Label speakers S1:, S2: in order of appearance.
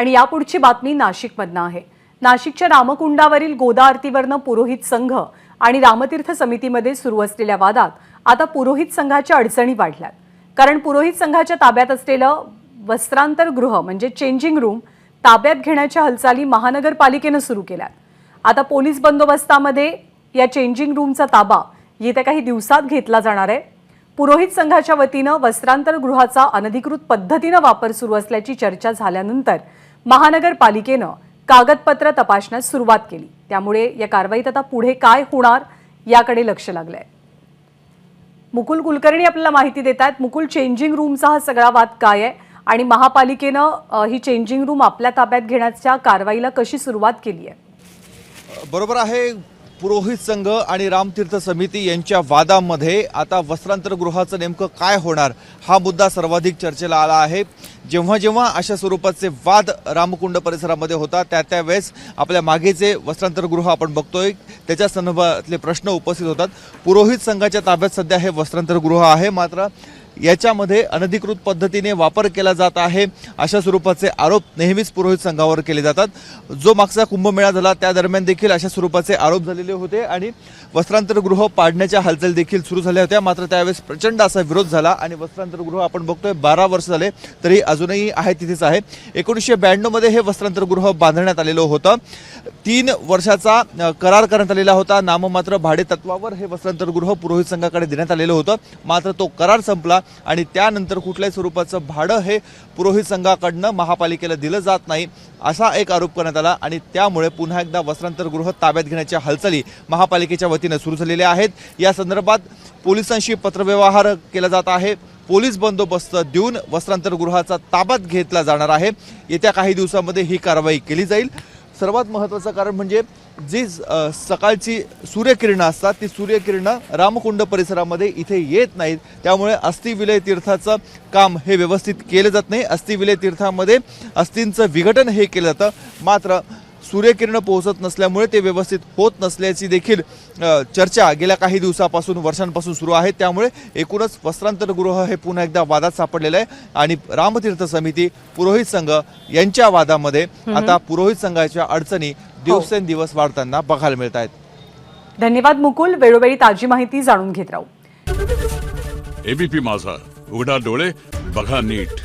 S1: आणि यापुढची बातमी नाशिकमधनं आहे. नाशिकच्या रामकुंडावरील गोदा आरतीवरनं पुरोहित संघ आणि रामतीर्थ समितीमध्ये सुरू असलेल्या वादात आता पुरोहित संघाच्या अडचणी वाढल्यात. कारण पुरोहित संघाच्या ताब्यात असलेलं वस्त्रांतर गृह म्हणजे चेंजिंग रूम ताब्यात घेण्याच्या हालचाली महानगरपालिकेनं सुरू केल्यात. आता पोलीस बंदोबस्तामध्ये या चेंजिंग रूमचा ताबा येत्या काही दिवसात घेतला जाणार आहे. पुरोहित संघाच्या वतीनं वस्त्रांतर गृहाचा अनधिकृत पद्धतीनं वापर सुरू असल्याची चर्चा झाल्यानंतर महानगरपालिकेनं कागदपत्र तपासण्यास सुरुवात केली. त्यामुळे या कारवाईत आता पुढे काय होणार याकडे लक्ष लागलंय. मुकुल कुलकर्णी आपल्याला माहिती देत आहेत मुकुल चेंजिंग रूमचा हा सगळा वाद काय आहे आणि महापालिकेनं ही चेंजिंग रूम आपल्या ताब्यात घेण्याच्या कारवाईला कशी सुरुवात केली आहे?
S2: बरोबर आहे. पुरोहित संघ आणि रामतीर्थ समिती यांच्या वादामध्ये आता वस्त्रांतरगृहाचं नेमकं काय होणार हा मुद्दा सर्वाधिक चर्चेला आला आहे. जेव्हा जेव्हा अशा स्वरूपाचे वाद रामकुंड परिसरामध्ये होता त्या त्यावेळेस आपल्या मागेचे वस्त्रांतरगृह आपण बघतोय. त्याच्या संदर्भातले प्रश्न उपस्थित होतात. पुरोहित संघाच्या ताब्यात सध्या हे वस्त्रांतरगृह आहे मात्र याच्यामध्ये अनधिकृत पद्धतीने वापर केला जात आहे. अशा स्वरूपाचे आरोप नेहमीच पुरोहित संघावर केले जातात. जो मागचा कुंभमेळा झाला त्या दरम्यान देखील अशा स्वरूपाचे आरोप झालेले होते आणि वस्त्रांतरगृह पाडण्याच्या हालचाली देखील सुरू झाल्या होत्या. मात्र त्यावेळेस प्रचंड असा विरोध झाला आणि वस्त्रांतरगृह आपण बघतोय बारा वर्ष झाले तरी अजूनही आहे तिथेच आहे. एकोणीसशे ब्याण्णवमध्ये हे वस्त्रांतरगृह बांधण्यात आलेलं होतं. तीन वर्षाचा करार करण्यात आलेला होता. नाममात्र भाडे तत्वावर हे वस्त्रांतरगृह पुरोहित संघाकडे देण्यात आलेलं होतं. मात्र तो करार संपला आणि त्यानंतर कुठल्याही स्वरूपाचं भाडं हे पुरोहित संघाकडनं महापालिकेला दिलं जात नाही असा एक आरोप करण्यात आला आणि त्यामुळे पुन्हा एकदा वस्त्रांतरगृह ताब्यात घेण्याच्या हालचाली महापालिकेच्या वतीनं सुरू झालेल्या आहेत. या संदर्भात पोलिसांशी पत्रव्यवहार केला जात आहे. पोलीस बंदोबस्त देऊन वस्त्रांतरगृहाचा ताब्यात घेतला जाणार आहे. येत्या काही दिवसामध्ये ही कारवाई केली जाईल. सर्वात महत्त्वाचं कारण म्हणजे जी सकाळची सूर्यकिरणं असतात ती सूर्यकिरणं रामकुंड परिसरामध्ये इथे येत नाहीत. त्यामुळे अस्थिविलय तीर्थाचं काम हे व्यवस्थित केलं जात नाही. अस्थिविलय तीर्थामध्ये अस्थींचं विघटन हे केलं जातं. मात्र सूर्यकिरणं पोहोचत नसल्यामुळे ते व्यवस्थित होत नसल्याची देखील चर्चा गेल्या काही दिवसापासून वर्षांपासून सुरू आहे. त्यामुळे एकूणच वस्त्रांतर गृह हे पुन्हा एकदा वादात सापडलेलं आहे. आणि रामतीर्थ समिती पुरोहित संघ यांच्या वादामध्ये आता पुरोहित संघाच्या अडचणी दिवसेंदिवस वाढताना बघायला मिळत आहेत
S1: धन्यवाद मुकुल वेळोवेळी ताजी माहिती जाणून घेत राहू.
S3: एबीपी माझा उघडा डोळे बघा नीट.